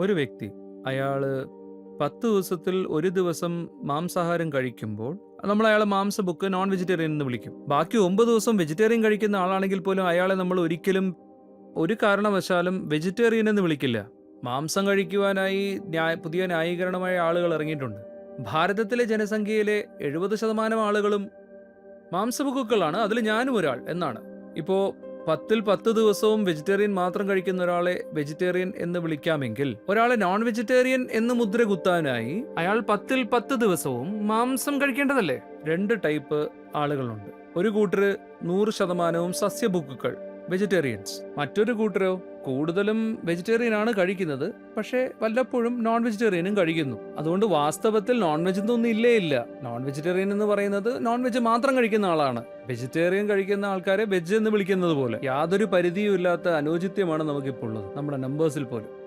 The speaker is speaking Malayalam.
ഒരു വ്യക്തി അയാൾ പത്ത് ദിവസത്തിൽ ഒരു ദിവസം മാംസാഹാരം കഴിക്കുമ്പോൾ നമ്മൾ അയാളെ മാംസ ബുക്ക് നോൺ വെജിറ്റേറിയൻ എന്ന് വിളിക്കും. ബാക്കി ഒമ്പത് ദിവസം വെജിറ്റേറിയൻ കഴിക്കുന്ന ആളാണെങ്കിൽ പോലും അയാളെ നമ്മൾ ഒരിക്കലും ഒരു കാരണവശാലും വെജിറ്റേറിയൻ എന്ന് വിളിക്കില്ല. മാംസം കഴിക്കുവാനായി ന്യായ പുതിയ ന്യായീകരണമായ ആളുകൾ ഇറങ്ങിയിട്ടുണ്ട്. ഭാരതത്തിലെ ജനസംഖ്യയിലെ എഴുപത് ശതമാനം ആളുകളും മാംസഭുക്കുക്കളാണ് അതിൽ ഞാനും ഒരാൾ എന്നാണ്. ഇപ്പോൾ പത്തിൽ പത്ത് ദിവസവും വെജിറ്റേറിയൻ മാത്രം കഴിക്കുന്ന ഒരാളെ വെജിറ്റേറിയൻ എന്ന് വിളിക്കാമെങ്കിൽ ഒരാളെ നോൺ വെജിറ്റേറിയൻ എന്ന് മുദ്ര കുത്താനായി അയാൾ പത്തിൽ പത്ത് ദിവസവും മാംസം കഴിക്കേണ്ടതല്ലേ? രണ്ട് ടൈപ്പ് ആളുകളുണ്ട്. ഒരു കൂട്ടര് നൂറ് ശതമാനവും സസ്യഭുക്കുകൾ. വെജിറ്റേറിയൻസ്. മറ്റൊരു കൂട്ടരോ കൂടുതലും വെജിറ്റേറിയൻ ആണ് കഴിക്കുന്നത്. പക്ഷേ വല്ലപ്പോഴും നോൺ വെജിറ്റേറിയനും കഴിക്കുന്നു. അതുകൊണ്ട് വാസ്തവത്തിൽ നോൺ വെജ് എന്നൊന്നും ഇല്ലേ ഇല്ല. നോൺ വെജിറ്റേറിയൻ എന്ന് പറയുന്നത് നോൺ വെജ് മാത്രം കഴിക്കുന്ന ആളാണ്. വെജിറ്റേറിയൻ കഴിക്കുന്ന ആൾക്കാരെ വെജ് എന്ന് വിളിക്കുന്നത് പോലെ യാതൊരു പരിധിയും ഇല്ലാത്ത അനോചിത്യമാണ് നമുക്കിപ്പോൾ ഉള്ളത്. നമ്മുടെ നമ്പേഴ്സിൽ പോലും.